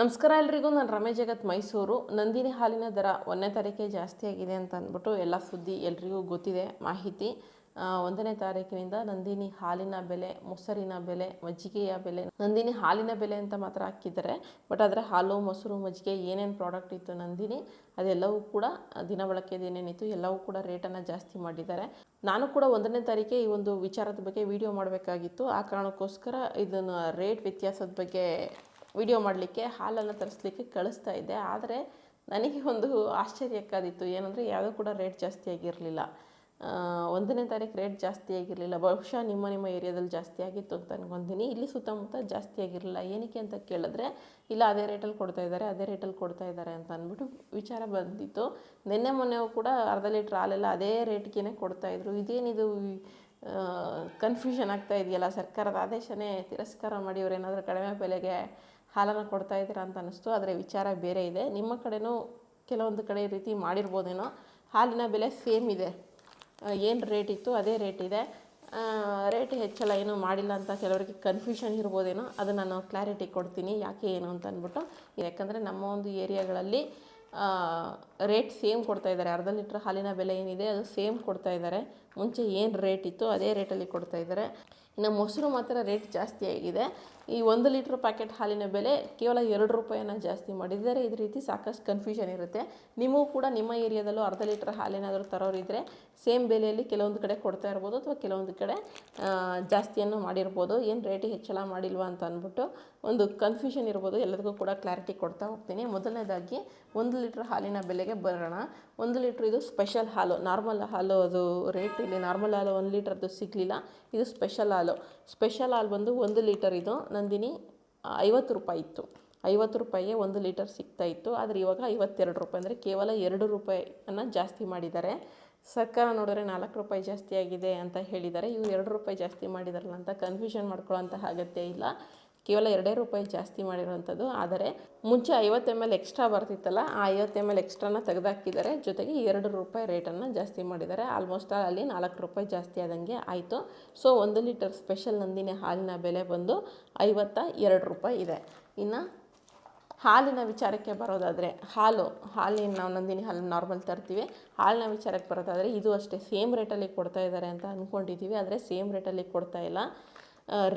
ನಮಸ್ಕಾರ ಎಲ್ರಿಗೂ, ನಾನು ರಮೇಶ್ ಜಗತ್ ಮೈಸೂರು. ನಂದಿನಿ ಹಾಲಿನ ದರ ಒಂದನೇ ತಾರೀಕೆ ಜಾಸ್ತಿ ಆಗಿದೆ ಅಂತ ಅಂದ್ಬಿಟ್ಟು ಎಲ್ಲ ಸುದ್ದಿ ಎಲ್ರಿಗೂ ಗೊತ್ತಿದೆ, ಮಾಹಿತಿ. ಒಂದನೇ ತಾರೀಕಿನಿಂದ ನಂದಿನಿ ಹಾಲಿನ ಬೆಲೆ, ಮೊಸರಿನ ಬೆಲೆ, ಮಜ್ಜಿಗೆಯ ಬೆಲೆ. ನಂದಿನಿ ಹಾಲಿನ ಬೆಲೆ ಅಂತ ಮಾತ್ರ ಹಾಕಿದ್ದಾರೆ, ಬಟ್ ಆದರೆ ಹಾಲು, ಮೊಸರು, ಮಜ್ಜಿಗೆ ಏನೇನು ಪ್ರಾಡಕ್ಟ್ ಇತ್ತು ನಂದಿನಿ, ಅದೆಲ್ಲವೂ ಕೂಡ ದಿನ ಬಳಕೆದು ಏನೇನಿತ್ತು ಎಲ್ಲವೂ ಕೂಡ ರೇಟನ್ನು ಜಾಸ್ತಿ ಮಾಡಿದ್ದಾರೆ. ನಾನು ಕೂಡ ಒಂದನೇ ತಾರೀಕೆ ಈ ಒಂದು ವಿಚಾರದ ಬಗ್ಗೆ ವಿಡಿಯೋ ಮಾಡಬೇಕಾಗಿತ್ತು. ಆ ಕಾರಣಕ್ಕೋಸ್ಕರ ಇದನ್ನು ರೇಟ್ ವ್ಯತ್ಯಾಸದ ಬಗ್ಗೆ ವಿಡಿಯೋ ಮಾಡಲಿಕ್ಕೆ, ಹಾಲನ್ನು ತರಿಸ್ಲಿಕ್ಕೆ ಕಳಿಸ್ತಾ ಇದ್ದೆ. ಆದರೆ ನನಗೆ ಒಂದು ಆಶ್ಚರ್ಯಕ್ಕಾದಿತ್ತು. ಏನಂದರೆ, ಯಾವುದೂ ಕೂಡ ರೇಟ್ ಜಾಸ್ತಿ ಆಗಿರಲಿಲ್ಲ. ಒಂದನೇ ತಾರೀಕು ರೇಟ್ ಜಾಸ್ತಿ ಆಗಿರಲಿಲ್ಲ. ಬಹುಶಃ ನಿಮ್ಮ ನಿಮ್ಮ ಏರಿಯಾದಲ್ಲಿ ಜಾಸ್ತಿ ಆಗಿತ್ತು ಅಂತ ಅನ್ಕೊಂತೀನಿ. ಇಲ್ಲಿ ಸುತ್ತಮುತ್ತ ಜಾಸ್ತಿ ಆಗಿರಲಿಲ್ಲ. ಏನಕ್ಕೆ ಅಂತ ಕೇಳಿದ್ರೆ, ಇಲ್ಲ, ಅದೇ ರೇಟಲ್ಲಿ ಕೊಡ್ತಾ ಇದ್ದಾರೆ, ಅದೇ ರೇಟಲ್ಲಿ ಕೊಡ್ತಾ ಇದ್ದಾರೆ ಅಂತ ಅಂದ್ಬಿಟ್ಟು ವಿಚಾರ ಬಂದಿತ್ತು. ನಿನ್ನೆ ಮೊನ್ನೆ ಕೂಡ ಅರ್ಧ ಲೀಟ್ರ್ ಹಾಲೆಲ್ಲ ಅದೇ ರೇಟ್ಗೇ ಕೊಡ್ತಾಯಿದ್ರು ಇದೇನಿದು ಕನ್ಫ್ಯೂಷನ್ ಆಗ್ತಾ ಇದೆಯಲ್ಲ? ಸರ್ಕಾರದ ಆದೇಶನೇ ತಿರಸ್ಕಾರ ಮಾಡಿ, ಅವ್ರು ಏನಾದರೂ ಕಡಿಮೆ ಬೆಲೆಗೆ ಹಾಲನ್ನು ಕೊಡ್ತಾ ಇದ್ದೀರಾ ಅಂತ ಅನ್ನಿಸ್ತು. ಆದರೆ ವಿಚಾರ ಬೇರೆ ಇದೆ. ನಿಮ್ಮ ಕಡೆನೂ ಕೆಲವೊಂದು ಕಡೆ ರೀತಿ ಮಾಡಿರ್ಬೋದೇನೋ. ಹಾಲಿನ ಬೆಲೆ ಸೇಮ್ ಇದೆ. ಏನು ರೇಟ್ ಇತ್ತು? ಅದೇ ರೇಟ್ ಇದೆ. ರೇಟ್ ಹೆಚ್ಚಲ್ಲ ಏನೂ ಮಾಡಿಲ್ಲ ಅಂತ ಕೆಲವರಿಗೆ ಕನ್ಫ್ಯೂಷನ್ ಇರ್ಬೋದೇನೋ ಅದು ನಾನು ಕ್ಲಾರಿಟಿ ಕೊಡ್ತೀನಿ. ಯಾಕೆ ಏನು ಅಂತ ಅಂದ್ಬಿಟ್ಟು. ಯಾಕಂದರೆ ನಮ್ಮ ಒಂದು ಏರಿಯಾಗಳಲ್ಲಿ ರೇಟ್ ಸೇಮ್ ಕೊಡ್ತಾ ಇದ್ದಾರೆ. ಅರ್ಧ ಲೀಟ್ರ್ ಹಾಲಿನ ಬೆಲೆ ಏನಿದೆ, ಅದು ಸೇಮ್ ಕೊಡ್ತಾ ಇದ್ದಾರೆ. ಮುಂಚೆ ಏನು ರೇಟ್ ಇತ್ತು, ಅದೇ ರೇಟಲ್ಲಿ ಕೊಡ್ತಾ ಇದ್ದಾರೆ. ಇನ್ನು ಮೊಸರು ಮಾತ್ರ ರೇಟ್ ಜಾಸ್ತಿ ಆಗಿದೆ. ಈ ಒಂದು ಲೀಟ್ರ್ ಪ್ಯಾಕೆಟ್ ಹಾಲಿನ ಬೆಲೆ ಕೇವಲ ಎರಡು ರೂಪಾಯಿನ ಜಾಸ್ತಿ ಮಾಡಿದ್ದಾರೆ. ಇದೇ ರೀತಿ ಸಾಕಷ್ಟು ಕನ್ಫ್ಯೂಷನ್ ಇರುತ್ತೆ. ನಿಮಗೂ ಕೂಡ ನಿಮ್ಮ ಏರಿಯಾದಲ್ಲೂ ಅರ್ಧ ಲೀಟ್ರ್ ಹಾಲೇನಾದರೂ ತರೋರಿದ್ದರೆ ಸೇಮ್ ಬೆಲೆಯಲ್ಲಿ ಕೆಲವೊಂದು ಕಡೆ ಕೊಡ್ತಾ ಇರ್ಬೋದು ಅಥವಾ ಕೆಲವೊಂದು ಕಡೆ ಜಾಸ್ತಿಯನ್ನು ಮಾಡಿರ್ಬೋದು. ಏನು ರೇಟ್ ಹೆಚ್ಚಳ ಮಾಡಿಲ್ವಾ ಅಂತ ಅಂದ್ಬಿಟ್ಟು ಒಂದು ಕನ್ಫ್ಯೂಷನ್ ಇರ್ಬೋದು ಎಲ್ಲರಿಗೂ ಕೂಡ ಕ್ಲಾರಿಟಿ ಕೊಡ್ತಾ ಹೋಗ್ತೀನಿ. ಮೊದಲನೇದಾಗಿ, ಒಂದು ಲೀಟ್ರ್ ಹಾಲಿನ ಬೆಲೆಗೆ ಬರೋಣ. ಒಂದು ಲೀಟ್ರ್ ಇದು ಸ್ಪೆಷಲ್ ಹಾಲು. ನಾರ್ಮಲ್ ಹಾಲು ಅದು ರೇಟ್ ಇಲ್ಲಿ ನಾರ್ಮಲ್ ಹಾಲು ಒಂದು ಲೀಟ್ರದ್ದು ಸಿಗಲಿಲ್ಲ. ಇದು ಸ್ಪೆಷಲ್ ಹಾಲು. ಸ್ಪೆಷಲ್ ಹಾಲು ಬಂದು ಒಂದು ಲೀಟರ್ ಇದು ನಂದಿನಿ ಐವತ್ತು ರೂಪಾಯಿ ಇತ್ತು. ಐವತ್ತು ರೂಪಾಯಿಗೆ ಒಂದು ಲೀಟರ್ ಸಿಗ್ತಾ ಇತ್ತು. ಆದರೆ ಇವಾಗ ಐವತ್ತೆರಡು ರೂಪಾಯಿ ಅಂದರೆ ಕೇವಲ ಎರಡು ರೂಪಾಯಿಯನ್ನು ಜಾಸ್ತಿ ಮಾಡಿದ್ದಾರೆ. ಸರ್ಕಾರ ನೋಡಿದ್ರೆ ನಾಲ್ಕು ರೂಪಾಯಿ ಜಾಸ್ತಿ ಆಗಿದೆ ಅಂತ ಹೇಳಿದ್ದಾರೆ. ಇವು ಎರಡು ರೂಪಾಯಿ ಜಾಸ್ತಿ ಮಾಡಿದಾರಲ್ಲ ಅಂತ ಕನ್ಫ್ಯೂಷನ್ ಮಾಡ್ಕೊಳ್ಳೋಂತಹ ಅಗತ್ಯ ಇಲ್ಲ. ಕೇವಲ ಎರಡೇ ರೂಪಾಯಿ ಜಾಸ್ತಿ ಮಾಡಿರೋವಂಥದ್ದು. ಆದರೆ ಮುಂಚೆ ಐವತ್ತು ಎಂ ಎಲ್ ಎಕ್ಸ್ಟ್ರಾ ಬರ್ತಿತ್ತಲ್ಲ, ಆ ಐವತ್ತು ಎಂ ಎಲ್ ಎಕ್ಸ್ಟ್ರಾನ ತೆಗೆದಾಕಿದ್ದಾರೆ. ಜೊತೆಗೆ ಎರಡು ರೂಪಾಯಿ ರೇಟನ್ನು ಜಾಸ್ತಿ ಮಾಡಿದ್ದಾರೆ. ಆಲ್ಮೋಸ್ಟ್ ಅಲ್ಲಿ ನಾಲ್ಕು ರೂಪಾಯಿ ಜಾಸ್ತಿ ಆದಂಗೆ ಆಯಿತು. ಸೊ ಒಂದು ಲೀಟರ್ ಸ್ಪೆಷಲ್ ನಂದಿನಿ ಹಾಲಿನ ಬೆಲೆ ಬಂದು ಐವತ್ತ ಎರಡು ರೂಪಾಯಿ ಇದೆ. ಇನ್ನು ಹಾಲಿನ ವಿಚಾರಕ್ಕೆ ಬರೋದಾದರೆ, ಹಾಲು, ಹಾಲಿನ ನಾವು ನಂದಿನಿ ಹಾಲು ನಾರ್ಮಲ್ ತರ್ತೀವಿ. ಹಾಲಿನ ವಿಚಾರಕ್ಕೆ ಬರೋದಾದರೆ, ಇದು ಅಷ್ಟೇ ಸೇಮ್ ರೇಟಲ್ಲಿ ಕೊಡ್ತಾ ಇದ್ದಾರೆ ಅಂತ ಅಂದ್ಕೊಂಡಿದ್ದೀವಿ ಆದರೆ ಸೇಮ್ ರೇಟಲ್ಲಿ ಕೊಡ್ತಾ ಇಲ್ಲ.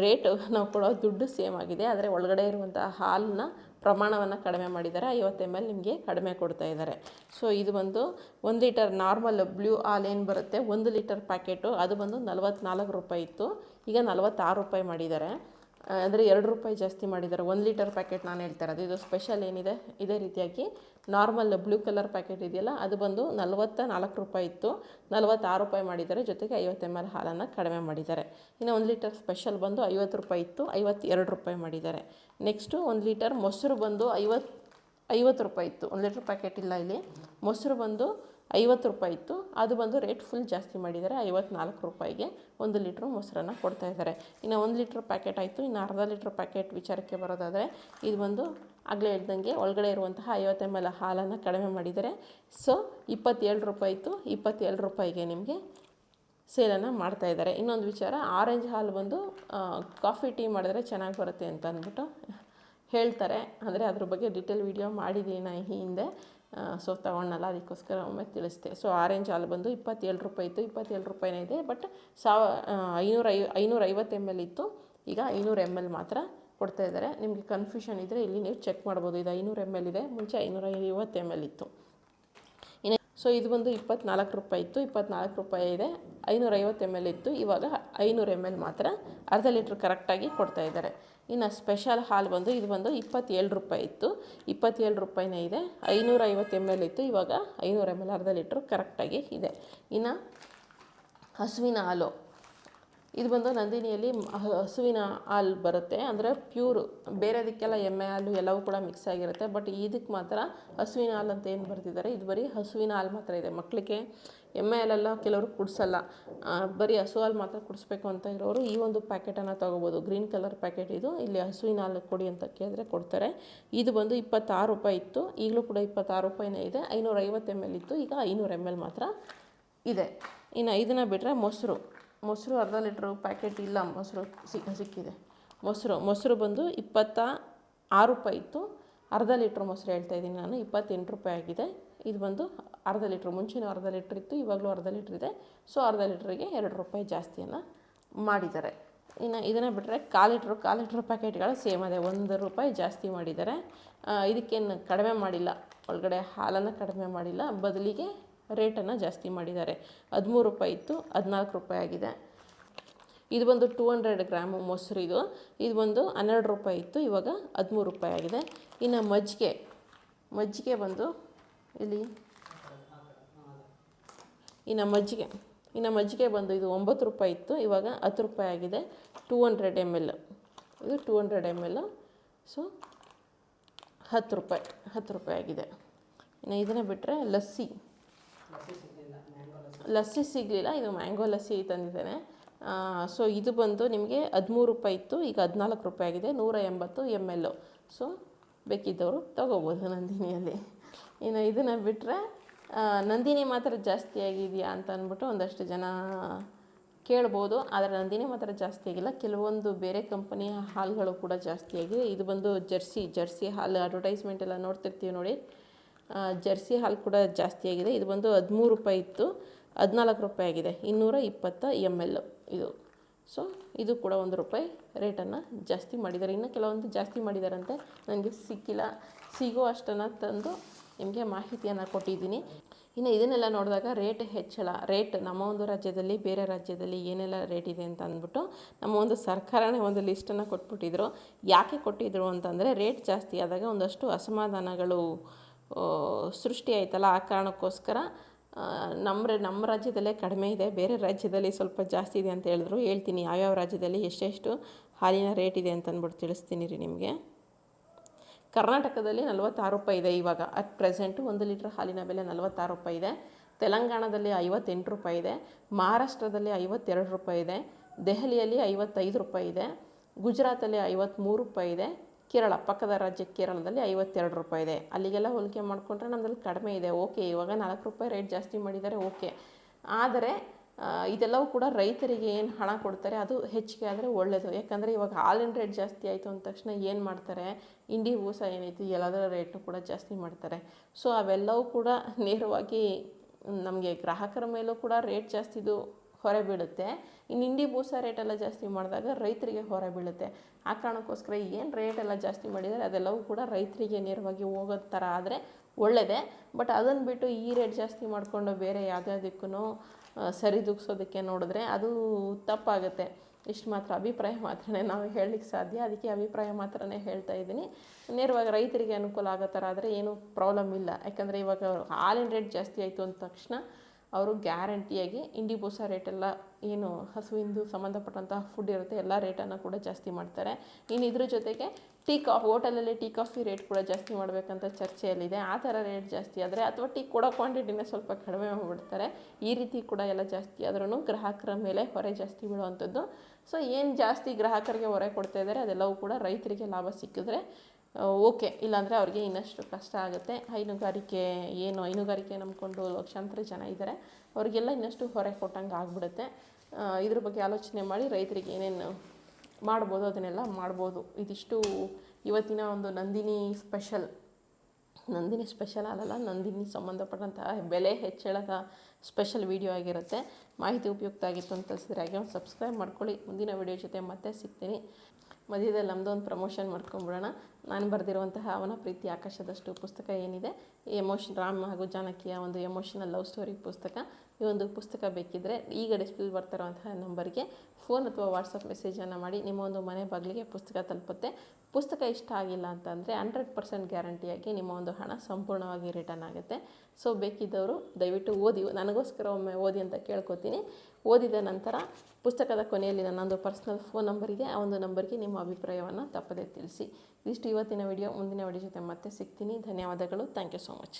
ರೇಟು ನಾವು ಕೊಡೋ ದುಡ್ಡು ಸೇಮ್ ಆಗಿದೆ. ಆದರೆ ಒಳಗಡೆ ಇರುವಂಥ ಹಾಲನ್ನ ಪ್ರಮಾಣವನ್ನು ಕಡಿಮೆ ಮಾಡಿದ್ದಾರೆ. ಐವತ್ತು ಎಂ ಎಲ್ ನಿಮಗೆ ಕಡಿಮೆ ಕೊಡ್ತಾ ಇದ್ದಾರೆ. ಸೊ ಇದು ಬಂದು ಒಂದು ಲೀಟರ್ ನಾರ್ಮಲ್ ಬ್ಲೂ ಹಾಲು ಏನು ಬರುತ್ತೆ? ಒಂದು ಲೀಟರ್ ಪ್ಯಾಕೆಟು ಅದು ಬಂದು ನಲವತ್ತ್ನಾಲ್ಕು ರೂಪಾಯಿ ಇತ್ತು. ಈಗ ನಲ್ವತ್ತಾರು ರೂಪಾಯಿ ಮಾಡಿದ್ದಾರೆ. ಅಂದರೆ ಎರಡು ರೂಪಾಯಿ ಜಾಸ್ತಿ ಮಾಡಿದ್ದಾರೆ. ಒಂದು ಲೀಟರ್ ಪ್ಯಾಕೆಟ್ ನಾನು ಹೇಳ್ತಾ ಇರೋದು. ಇದು ಸ್ಪೆಷಲ್ ಏನಿದೆ? ಇದೇ ರೀತಿಯಾಗಿ ನಾರ್ಮಲ್ ಬ್ಲೂ ಕಲರ್ ಪ್ಯಾಕೆಟ್ ಇದೆಯಲ್ಲ, ಅದು ಬಂದು ನಲ್ವತ್ತ ನಾಲ್ಕು ರೂಪಾಯಿ ಇತ್ತು. ನಲ್ವತ್ತಾರು ರೂಪಾಯಿ ಮಾಡಿದ್ದಾರೆ. ಜೊತೆಗೆ ಐವತ್ತು ಎಂ ಎಲ್ ಹಾಲನ್ನು ಕಡಿಮೆ ಮಾಡಿದ್ದಾರೆ. ಇನ್ನು ಒಂದು ಲೀಟರ್ ಸ್ಪೆಷಲ್ ಬಂದು ಐವತ್ತು ರೂಪಾಯಿ ಇತ್ತು. ಐವತ್ತೆರಡು ರೂಪಾಯಿ ಮಾಡಿದ್ದಾರೆ. ನೆಕ್ಸ್ಟು ಒಂದು ಲೀಟರ್ ಮೊಸರು ಬಂದು ಐವತ್ತು ಐವತ್ತು ರೂಪಾಯಿ ಇತ್ತು. ಒಂದು ಲೀಟ್ರ್ ಪ್ಯಾಕೆಟ್ ಇಲ್ಲ ಇಲ್ಲಿ. ಮೊಸರು ಬಂದು ಐವತ್ತು ರೂಪಾಯಿ ಇತ್ತು. ಅದು ಬಂದು ರೇಟ್ ಫುಲ್ ಜಾಸ್ತಿ ಮಾಡಿದ್ದಾರೆ. ಐವತ್ನಾಲ್ಕು ರೂಪಾಯಿಗೆ ಒಂದು ಲೀಟ್ರ್ ಮೊಸರನ್ನು ಕೊಡ್ತಾ ಇದ್ದಾರೆ. ಇನ್ನು ಒಂದು ಲೀಟ್ರ್ ಪ್ಯಾಕೆಟ್ ಆಯಿತು. ಇನ್ನು ಅರ್ಧ ಲೀಟ್ರ್ ಪ್ಯಾಕೆಟ್ ವಿಚಾರಕ್ಕೆ ಬರೋದಾದರೆ, ಇದು ಬಂದು ಆಗಲೇ ಹೇಳ್ದಂಗೆ ಒಳಗಡೆ ಇರುವಂತಹ ಐವತ್ತು ಎಂ ಎಲ್ ಹಾಲನ್ನು ಕಡಿಮೆ ಮಾಡಿದ್ದಾರೆ. ಸೊ ಇಪ್ಪತ್ತೇಳು ರೂಪಾಯಿ ಇತ್ತು. ಇಪ್ಪತ್ತೇಳು ರೂಪಾಯಿಗೆ ನಿಮಗೆ ಸೇಲನ್ನು ಮಾಡ್ತಾ ಇದ್ದಾರೆ. ಇನ್ನೊಂದು ವಿಚಾರ ಆರೆಂಜ್ ಹಾಲು ಬಂದು ಕಾಫಿ ಟೀ ಮಾಡಿದ್ರೆ ಚೆನ್ನಾಗಿ ಬರುತ್ತೆ ಅಂತ ಅಂದ್ಬಿಟ್ಟು ಹೇಳ್ತಾರೆ. ಅಂದರೆ ಅದ್ರ ಬಗ್ಗೆ ಡಿಟೇಲ್ ವಿಡಿಯೋ ಮಾಡಿದ್ದೀನಿ ನಾ ಈ ಹಿಂದೆ. ಸೊ ತೊಗೊಂಡಲ್ಲ ಅದಕ್ಕೋಸ್ಕರ ಒಮ್ಮೆ ತಿಳಿಸಿದೆ. ಸೊ ಆರೆಂಜ್ ಹಾಲು ಬಂದು ಇಪ್ಪತ್ತೇಳು ರೂಪಾಯಿ ಇತ್ತು, ಇಪ್ಪತ್ತೇಳು ರೂಪಾಯಿನೇ ಇದೆ ಬಟ್ ಸಾವ ಐನೂರ ಐನೂರ ಐವತ್ತು ಎಂ ಎಲ್ ಇತ್ತು. ಈಗ ಐನೂರು ಎಂ ಎಲ್ ಮಾತ್ರ ಕೊಡ್ತಾ ಇದ್ದಾರೆ. ನಿಮಗೆ ಕನ್ಫ್ಯೂಷನ್ ಇದ್ದರೆ ಇಲ್ಲಿ ನೀವು ಚೆಕ್ ಮಾಡ್ಬೋದು. ಇದು ಐನೂರು ಎಂ ಎಲ್ ಇದೆ, ಮುಂಚೆ ಐನೂರ ಐವತ್ತು ಎಂ ಎಲ್ ಇತ್ತು. ಸೊ ಇದು ಬಂದು ಇಪ್ಪತ್ನಾಲ್ಕು ರೂಪಾಯಿ ಇತ್ತು, ಇಪ್ಪತ್ನಾಲ್ಕು ರೂಪಾಯಿ ಇದೆ. ಐನೂರೈವತ್ತು ಎಂ ಎಲ್ ಇತ್ತು. ಇವಾಗ ಐನೂರು ಎಂ ಎಲ್ ಮಾತ್ರ ಅರ್ಧ ಲೀಟ್ರ್ ಕರೆಕ್ಟಾಗಿ ಕೊಡ್ತಾ ಇದ್ದಾರೆ. ಇನ್ನು ಸ್ಪೆಷಲ್ ಹಾಲು ಬಂದು, ಇದು ಬಂದು ಇಪ್ಪತ್ತೇಳು ರೂಪಾಯಿ ಇತ್ತು. ಇಪ್ಪತ್ತೇಳು ರೂಪಾಯಿನೇ ಇದೆ. ಐನೂರೈವತ್ತು ಎಂ ಎಲ್ ಇತ್ತು. ಇವಾಗ ಐನೂರು ಎಂ ಎಲ್ ಅರ್ಧ ಲೀಟ್ರ್ ಕರೆಕ್ಟಾಗಿ ಇದೆ. ಇನ್ನು ಹಸುವಿನ ಹಾಲು. ಇದು ಬಂದು ನಂದಿನಿಯಲ್ಲಿ ಹಸುವಿನ ಹಾಲು ಬರುತ್ತೆ. ಅಂದರೆ ಪ್ಯೂರು. ಬೇರೆದಕ್ಕೆಲ್ಲ ಎಮ್ಮೆ ಹಾಲು ಎಲ್ಲವೂ ಕೂಡ ಮಿಕ್ಸ್ ಆಗಿರುತ್ತೆ. ಬಟ್ ಇದಕ್ಕೆ ಮಾತ್ರ ಹಸುವಿನ ಹಾಲು ಅಂತ ಏನು ಬರ್ತಿದ್ದಾರೆ ಇದು ಬರೀ ಹಸುವಿನ ಹಾಲು ಮಾತ್ರ ಇದೆ. ಮಕ್ಕಳಿಗೆ ಎಮ್ಮೆ ಹಾಲೆಲ್ಲ ಕೆಲವರು ಕುಡಿಸಲ್ಲ. ಬರೀ ಹಸು ಹಾಲು ಮಾತ್ರ ಕುಡಿಸ್ಬೇಕು ಅಂತ ಇರೋರು ಈ ಒಂದು ಪ್ಯಾಕೆಟನ್ನು ತೊಗೋಬೋದು. ಗ್ರೀನ್ ಕಲರ್ ಪ್ಯಾಕೆಟ್ ಇದು. ಇಲ್ಲಿ ಹಸುವಿನ ಹಾಲು ಕೊಡಿ ಅಂತ ಕೇಳಿದ್ರೆ ಕೊಡ್ತಾರೆ. ಇದು ಬಂದು ಇಪ್ಪತ್ತಾರು ರೂಪಾಯಿ ಇತ್ತು. ಈಗಲೂ ಕೂಡ ಇಪ್ಪತ್ತಾರು ರೂಪಾಯಿನೇ ಇದೆ. ಐನೂರೈವತ್ತು ಎಂ ಎಲ್ ಇತ್ತು. ಈಗ ಐನೂರು ಎಂ ಎಲ್ ಮಾತ್ರ ಇದೆ. ಇನ್ನು ಇದನ್ನು ಬಿಟ್ಟರೆ ಮೊಸರು. ಮೊಸರು ಅರ್ಧ ಲೀಟ್ರ್ ಪ್ಯಾಕೆಟ್ ಇಲ್ಲ ಮೊಸರು ಸಿಕ್ ಸಿಕ್ಕಿದೆ. ಮೊಸರು ಮೊಸರು ಬಂದು ಇಪ್ಪತ್ತ ಆರು ರೂಪಾಯಿ ಇತ್ತು. ಅರ್ಧ ಲೀಟ್ರ್ ಮೊಸರು ಹೇಳ್ತಾ ಇದ್ದೀನಿ ನಾನು, ಇಪ್ಪತ್ತೆಂಟು ರೂಪಾಯಿ ಆಗಿದೆ. ಇದು ಬಂದು ಅರ್ಧ ಲೀಟ್ರ್ ಮುಂಚೆನೂ ಅರ್ಧ ಲೀಟ್ರ್ ಇತ್ತು, ಇವಾಗಲೂ ಅರ್ಧ ಲೀಟ್ರ್ ಇದೆ. ಸೊ ಅರ್ಧ ಲೀಟ್ರಿಗೆ ಎರಡು ರೂಪಾಯಿ ಜಾಸ್ತಿಯನ್ನು ಮಾಡಿದ್ದಾರೆ. ಇನ್ನು ಇದನ್ನು ಬಿಟ್ಟರೆ ಕಾಲು ಲೀಟ್ರು ಕಾಲು ಲೀಟ್ರ್ ಪ್ಯಾಕೆಟ್ಗಳು ಸೇಮ್ ಅದೇ, ಒಂದು ರೂಪಾಯಿ ಜಾಸ್ತಿ ಮಾಡಿದ್ದಾರೆ. ಇದಕ್ಕೇನು ಕಡಿಮೆ ಮಾಡಿಲ್ಲ, ಒಳಗಡೆ ಹಾಲನ್ನು ಕಡಿಮೆ ಮಾಡಿಲ್ಲ, ಬದಲಿಗೆ ರೇಟನ್ನು ಜಾಸ್ತಿ ಮಾಡಿದ್ದಾರೆ. ಹದಿಮೂರು ರೂಪಾಯಿ ಇತ್ತು, ಹದಿನಾಲ್ಕು ರೂಪಾಯಿ ಆಗಿದೆ. ಇದು ಬಂದು ಟೂ ಹಂಡ್ರೆಡ್ ಗ್ರಾಮು ಮೊಸರು ಇದು. ಇದು ಬಂದು ಹನ್ನೆರಡು ರೂಪಾಯಿ ಇತ್ತು, ಇವಾಗ ಹದಿಮೂರು ರೂಪಾಯಿ ಆಗಿದೆ. ಇನ್ನು ಮಜ್ಜಿಗೆ ಮಜ್ಜಿಗೆ ಬಂದು ಇಲ್ಲಿ ಇನ್ನು ಮಜ್ಜಿಗೆ ಇನ್ನು ಮಜ್ಜಿಗೆ ಬಂದು ಇದು ಒಂಬತ್ತು ರೂಪಾಯಿ ಇತ್ತು, ಇವಾಗ ಹತ್ತು ರೂಪಾಯಿ ಆಗಿದೆ. ಟೂ ಹಂಡ್ರೆಡ್ ಎಂ ಎಲ್, ಇದು two hundred M L, so ಹತ್ತು ರೂಪಾಯಿ ಹತ್ತು ರೂಪಾಯಿ ಆಗಿದೆ. ಇನ್ನು ಇದನ್ನು ಬಿಟ್ಟರೆ ಲಸ್ಸಿ. ಲಸ್ಸಿ ಸಿಗಲಿಲ್ಲ ಇದು ಮ್ಯಾಂಗೋ ಲಸ್ಸಿ ತಂದಿದ್ದೇನೆ. ಸೊ ಇದು ಬಂದು ನಿಮಗೆ ಹದಿಮೂರು ರೂಪಾಯಿ ಇತ್ತು, ಈಗ ಹದಿನಾಲ್ಕು ರೂಪಾಯಿ ಆಗಿದೆ, ನೂರ ಎಂಬತ್ತು ಎಂ ಎಲ್ಲು ಸೊ ಬೇಕಿದ್ದವರು ತೊಗೋಬೋದು ನಂದಿನಿಯಲ್ಲಿ. ಇನ್ನು ಇದನ್ನು ಬಿಟ್ಟರೆ ನಂದಿನಿ ಮಾತ್ರ ಜಾಸ್ತಿ ಆಗಿದೆಯಾ ಅಂತ ಅಂದ್ಬಿಟ್ಟು ಒಂದಷ್ಟು ಜನ ಕೇಳ್ಬೋದು, ಆದರೆ ನಂದಿನಿ ಮಾತ್ರ ಜಾಸ್ತಿ ಆಗಿಲ್ಲ. ಕೆಲವೊಂದು ಬೇರೆ ಕಂಪನಿಯ ಹಾಲುಗಳು ಕೂಡ ಜಾಸ್ತಿ ಆಗಿದೆ. ಇದು ಬಂದು ಜರ್ಸಿ ಜರ್ಸಿ ಹಾಲು ಅಡ್ವರ್ಟೈಸ್ಮೆಂಟ್ ಎಲ್ಲ ನೋಡ್ತಿರ್ತೀವಿ ನೋಡಿ. ಜರ್ಸಿ ಹಾಲು ಕೂಡ ಜಾಸ್ತಿ ಆಗಿದೆ. ಇದು ಬಂದು ಹದಿಮೂರು ರೂಪಾಯಿ ಇತ್ತು. ಹದಿನಾಲ್ಕು ರೂಪಾಯಿ ಆಗಿದೆ. ಇನ್ನೂರ ಇಪ್ಪತ್ತ ಎಂ ಎಲ್ ಇದು. ಸೊ ಇದು ಕೂಡ ಒಂದು ರೂಪಾಯಿ ರೇಟನ್ನು ಜಾಸ್ತಿ ಮಾಡಿದ್ದಾರೆ. ಇನ್ನು ಕೆಲವೊಂದು ಜಾಸ್ತಿ ಮಾಡಿದಾರಂತೆ. ನನಗೆ ಸಿಕ್ಕಿಲ್ಲ. ಸಿಗೋ ಅಷ್ಟನ್ನು ತಂದು ನಿಮಗೆ ಮಾಹಿತಿಯನ್ನು ಕೊಟ್ಟಿದ್ದೀನಿ. ಇನ್ನು ಇದನ್ನೆಲ್ಲ ನೋಡಿದಾಗ ರೇಟ್ ಹೆಚ್ಚಳ. ರೇಟ್ ನಮ್ಮ ಒಂದು ರಾಜ್ಯದಲ್ಲಿ, ಬೇರೆ ರಾಜ್ಯದಲ್ಲಿ ಏನೆಲ್ಲ ರೇಟ್ ಇದೆ ಅಂತ ಅಂದ್ಬಿಟ್ಟು ನಮ್ಮ ಒಂದು ಸರ್ಕಾರನೇ ಒಂದು ಲಿಸ್ಟನ್ನು ಕೊಟ್ಬಿಟ್ಟಿದ್ರು. ಯಾಕೆ ಕೊಟ್ಟಿದ್ರು ಅಂತಂದರೆ ರೇಟ್ ಜಾಸ್ತಿ ಆದಾಗ ಒಂದಷ್ಟು ಅಸಮಾಧಾನಗಳು ಸೃಷ್ಟಿ ಆಯ್ತಲ್ಲ ಆ ಕಾರಣಕ್ಕೋಸ್ಕರ ನಮ್ಮ ನಮ್ಮ ರಾಜ್ಯದಲ್ಲೇ ಕಡಿಮೆ ಇದೆ, ಬೇರೆ ರಾಜ್ಯದಲ್ಲಿ ಸ್ವಲ್ಪ ಜಾಸ್ತಿ ಇದೆ ಅಂತ ಹೇಳಿದ್ರು. ಹೇಳ್ತೀನಿ ಯಾವ್ಯಾವ ರಾಜ್ಯದಲ್ಲಿ ಎಷ್ಟೆಷ್ಟು ಹಾಲಿನ ರೇಟ್ ಇದೆ ಅಂತ ಅಂದ್ಬಿಟ್ಟು ತಿಳಿಸ್ತೀನಿ ರೀ ನಿಮಗೆ. ಕರ್ನಾಟಕದಲ್ಲಿ ನಲವತ್ತಾರು ರೂಪಾಯಿ ಇದೆ ಇವಾಗ. ಅಟ್ ಪ್ರೆಸೆಂಟು ಒಂದು ಲೀಟ್ರ್ ಹಾಲಿನ ಬೆಲೆ ನಲವತ್ತಾರು ರೂಪಾಯಿ ಇದೆ. ತೆಲಂಗಾಣದಲ್ಲಿ ಐವತ್ತೆಂಟು ರೂಪಾಯಿ ಇದೆ. ಮಹಾರಾಷ್ಟ್ರದಲ್ಲಿ ಐವತ್ತೆರಡು ರೂಪಾಯಿ ಇದೆ. ದೆಹಲಿಯಲ್ಲಿ ಐವತ್ತೈದು ರೂಪಾಯಿ ಇದೆ. ಗುಜರಾತಲ್ಲಿ ಐವತ್ತ್ಮೂರು ರೂಪಾಯಿ ಇದೆ. ಕೇರಳ, ಪಕ್ಕದ ರಾಜ್ಯ ಕೇರಳದಲ್ಲಿ ಐವತ್ತೆರಡು ರೂಪಾಯಿ ಇದೆ. ಅಲ್ಲಿಗೆಲ್ಲ ಹೋಲಿಕೆ ಮಾಡಿಕೊಂಡ್ರೆ ನಮ್ಮದ್ರಲ್ಲಿ ಕಡಿಮೆ ಇದೆ. ಓಕೆ, ಇವಾಗ ನಾಲ್ಕು ರೂಪಾಯಿ ರೇಟ್ ಜಾಸ್ತಿ ಮಾಡಿದ್ದಾರೆ ಓಕೆ. ಆದರೆ ಇದೆಲ್ಲವೂ ಕೂಡ ರೈತರಿಗೆ ಏನು ಹಣ ಕೊಡ್ತಾರೆ ಅದು ಹೆಚ್ಚಿಗೆ ಆದರೆ ಒಳ್ಳೆಯದು ಯಾಕಂದರೆ ಇವಾಗ ಹಾಲಿನ ರೇಟ್ ಜಾಸ್ತಿ ಆಯಿತು ಅಂದ ತಕ್ಷಣ ಏನು ಮಾಡ್ತಾರೆ? ಇಂಡಿ ಹೂಸ ಏನೈತಿ, ಎಲ್ಲದರ ರೇಟ್ನು ಕೂಡ ಜಾಸ್ತಿ ಮಾಡ್ತಾರೆ. ಸೊ ಅವೆಲ್ಲವೂ ಕೂಡ ನೇರವಾಗಿ ನಮಗೆ ಗ್ರಾಹಕರ ಮೇಲೂ ಕೂಡ ರೇಟ್ ಜಾಸ್ತಿದು ಹೊರೆ ಬೀಳುತ್ತೆ. ಇನ್ನು ಇಂಡಿ ಬೂಸ ರೇಟೆಲ್ಲ ಜಾಸ್ತಿ ಮಾಡಿದಾಗ ರೈತರಿಗೆ ಹೊರೆ ಬೀಳುತ್ತೆ. ಆ ಕಾರಣಕ್ಕೋಸ್ಕರ ಏನು ರೇಟ್ ಎಲ್ಲ ಜಾಸ್ತಿ ಮಾಡಿದರೆ ಅದೆಲ್ಲವೂ ಕೂಡ ರೈತರಿಗೆ ನೇರವಾಗಿ ಹೋಗೋ ಥರ ಆದರೆ ಒಳ್ಳೆಯದೇ ಬಟ್ ಅದನ್ನು ಬಿಟ್ಟು ಈ ರೇಟ್ ಜಾಸ್ತಿ ಮಾಡಿಕೊಂಡು ಬೇರೆ ಯಾವುದ್ಯಾವುದಕ್ಕೂ ಸರಿದೂಗಿಸೋದಕ್ಕೆ ನೋಡಿದ್ರೆ ಅದು ತಪ್ಪಾಗುತ್ತೆ. ಇಷ್ಟು ಮಾತ್ರ ಅಭಿಪ್ರಾಯ ಮಾತ್ರನೇ ನಾವು ಹೇಳಲಿಕ್ಕೆ ಸಾಧ್ಯ. ಅದಕ್ಕೆ ಅಭಿಪ್ರಾಯ ಮಾತ್ರನೇ ಹೇಳ್ತಾ ಇದ್ದೀನಿ. ನೇರವಾಗಿ ರೈತರಿಗೆ ಅನುಕೂಲ ಆಗೋ ಥರ ಆದರೆ ಏನೂ ಪ್ರಾಬ್ಲಮ್ ಇಲ್ಲ. ಯಾಕಂದರೆ ಇವಾಗ ಹಾಲಿನ ರೇಟ್ ಜಾಸ್ತಿ ಆಯಿತು ಅಂದ ತಕ್ಷಣ ಅವರು ಗ್ಯಾರಂಟಿಯಾಗಿ ಇಂಡಿ ಬೂಸ ರೇಟೆಲ್ಲ ಏನು ಹಸುವಿಂದು ಸಂಬಂಧಪಟ್ಟಂತಹ ಫುಡ್ ಇರುತ್ತೆ, ಎಲ್ಲ ರೇಟನ್ನು ಕೂಡ ಜಾಸ್ತಿ ಮಾಡ್ತಾರೆ. ಇನ್ನು ಇದ್ರ ಜೊತೆಗೆ ಟೀ ಕಾಫಿ ಹೋಟೆಲಲ್ಲಿ ಟೀ ಕಾಫಿ ರೇಟ್ ಕೂಡ ಜಾಸ್ತಿ ಮಾಡಬೇಕಂತ ಚರ್ಚೆಯಲ್ಲಿದೆ. ಆ ಥರ ರೇಟ್ ಜಾಸ್ತಿ ಆದರೆ ಅಥವಾ ಟೀ ಕೊಡೋ ಕ್ವಾಂಟಿಟಿನ ಸ್ವಲ್ಪ ಕಡಿಮೆ ಮಾಡಿಬಿಡ್ತಾರೆ. ಈ ರೀತಿ ಕೂಡ ಎಲ್ಲ ಜಾಸ್ತಿ ಆದ್ರೂ ಗ್ರಾಹಕರ ಮೇಲೆ ಹೊರೆ ಜಾಸ್ತಿ ಬೀಳುವಂಥದ್ದು. ಸೊ ಏನು ಜಾಸ್ತಿ ಗ್ರಾಹಕರಿಗೆ ಹೊರೆ ಕೊಡ್ತಾ ಇದ್ದಾರೆ ಅದೆಲ್ಲವೂ ಕೂಡ ರೈತರಿಗೆ ಲಾಭ ಸಿಕ್ಕಿದ್ರೆ ಓಕೆ. ಇಲ್ಲಾಂದರೆ ಅವ್ರಿಗೆ ಇನ್ನಷ್ಟು ಕಷ್ಟ ಆಗುತ್ತೆ. ಹೈನುಗಾರಿಕೆ ಏನು, ಹೈನುಗಾರಿಕೆ ನಂಬಿಕೊಂಡು ಲಕ್ಷಾಂತರ ಜನ ಇದ್ದಾರೆ. ಅವರಿಗೆಲ್ಲ ಇನ್ನಷ್ಟು ಹೊರೆ ಕೊಟ್ಟಂಗೆ ಆಗ್ಬಿಡುತ್ತೆ. ಇದ್ರ ಬಗ್ಗೆ ಆಲೋಚನೆ ಮಾಡಿ ರೈತರಿಗೆ ಏನೇನು ಮಾಡ್ಬೋದು, ಅದನ್ನೆಲ್ಲ ಮಾಡ್ಬೋದು. ಇದಿಷ್ಟು ಇವತ್ತಿನ ಒಂದು ನಂದಿನಿ ಸ್ಪೆಷಲ್. ನಂದಿನಿ ಸ್ಪೆಷಲ್ ಅಲ್ಲಲ್ಲ, ನಂದಿನಿ ಸಂಬಂಧಪಟ್ಟಂತಹ ಬೆಲೆ ಹೆಚ್ಚಳದ ಸ್ಪೆಷಲ್ ವಿಡಿಯೋ ಆಗಿರುತ್ತೆ. ಮಾಹಿತಿ ಉಪಯುಕ್ತ ಆಗಿತ್ತು ಅಂತ ತಿಳಿಸಿದ್ರೆ ಹಾಗೆ ಒಂದು ಸಬ್ಸ್ಕ್ರೈಬ್ ಮಾಡ್ಕೊಳ್ಳಿ. ಮುಂದಿನ ವಿಡಿಯೋ ಜೊತೆ ಮತ್ತೆ ಸಿಗ್ತೀನಿ. ಮಧ್ಯದಲ್ಲಿ ನಮ್ಮದು ಒಂದು ಪ್ರಮೋಷನ್ ಮಾಡ್ಕೊಂಬಿಡೋಣ. ನಾನು ಬರೆದಿರುವಂತಹ ಅವನ ಪ್ರೀತಿ ಆಕಾಶದಷ್ಟು ಪುಸ್ತಕ ಏನಿದೆ? ಎಮೋಷನ್ ರಾಮ್ ಹಾಗೂ ಜಾನಕಿಯ ಒಂದು ಎಮೋಷನಲ್ ಲವ್ ಸ್ಟೋರಿ ಪುಸ್ತಕ. ಈ ಒಂದು ಪುಸ್ತಕ ಬೇಕಿದ್ದರೆ ಈಗ ಡಿಸ್ಪ್ಲೇ ಬರ್ತಿರುವಂತಹ ನಂಬರ್ಗೆ ಫೋನ್ ಅಥವಾ ವಾಟ್ಸಪ್ ಮೆಸೇಜನ್ನು ಮಾಡಿ ನಿಮ್ಮ ಒಂದು ಮನೆ ಬಾಗಿಲಿಗೆ ಪುಸ್ತಕ ತಲುಪುತ್ತೆ. ಪುಸ್ತಕ ಇಷ್ಟ ಆಗಿಲ್ಲ ಅಂತಂದರೆ ಹಂಡ್ರೆಡ್ ಪರ್ಸೆಂಟ್ ಗ್ಯಾರಂಟಿಯಾಗಿ ನಿಮ್ಮ ಒಂದು ಹಣ ಸಂಪೂರ್ಣವಾಗಿ ರಿಟರ್ನ್ ಆಗುತ್ತೆ. ಸೊ ಬೇಕಿದ್ದವರು ದಯವಿಟ್ಟು ಓದಿ, ನನಗೋಸ್ಕರ ಒಮ್ಮೆ ಓದಿ ಅಂತ ಕೇಳ್ಕೊತೀನಿ. ಓದಿದ ನಂತರ ಪುಸ್ತಕದ ಕೊನೆಯಲ್ಲಿ ನನ್ನೊಂದು ಪರ್ಸ್ನಲ್ ಫೋನ್ ನಂಬರ್ ಇದೆ. ಆ ಒಂದು ನಂಬರ್ಗೆ ನಿಮ್ಮ ಅಭಿಪ್ರಾಯವನ್ನು ತಪ್ಪದೇ ತಿಳಿಸಿ. ಇಷ್ಟು ಇವತ್ತಿನ ವಿಡಿಯೋ. ಮುಂದಿನ ವಿಡಿಯೋ ಜೊತೆ ಮತ್ತೆ ಸಿಗ್ತೀನಿ. ಧನ್ಯವಾದಗಳು. Thank you so much.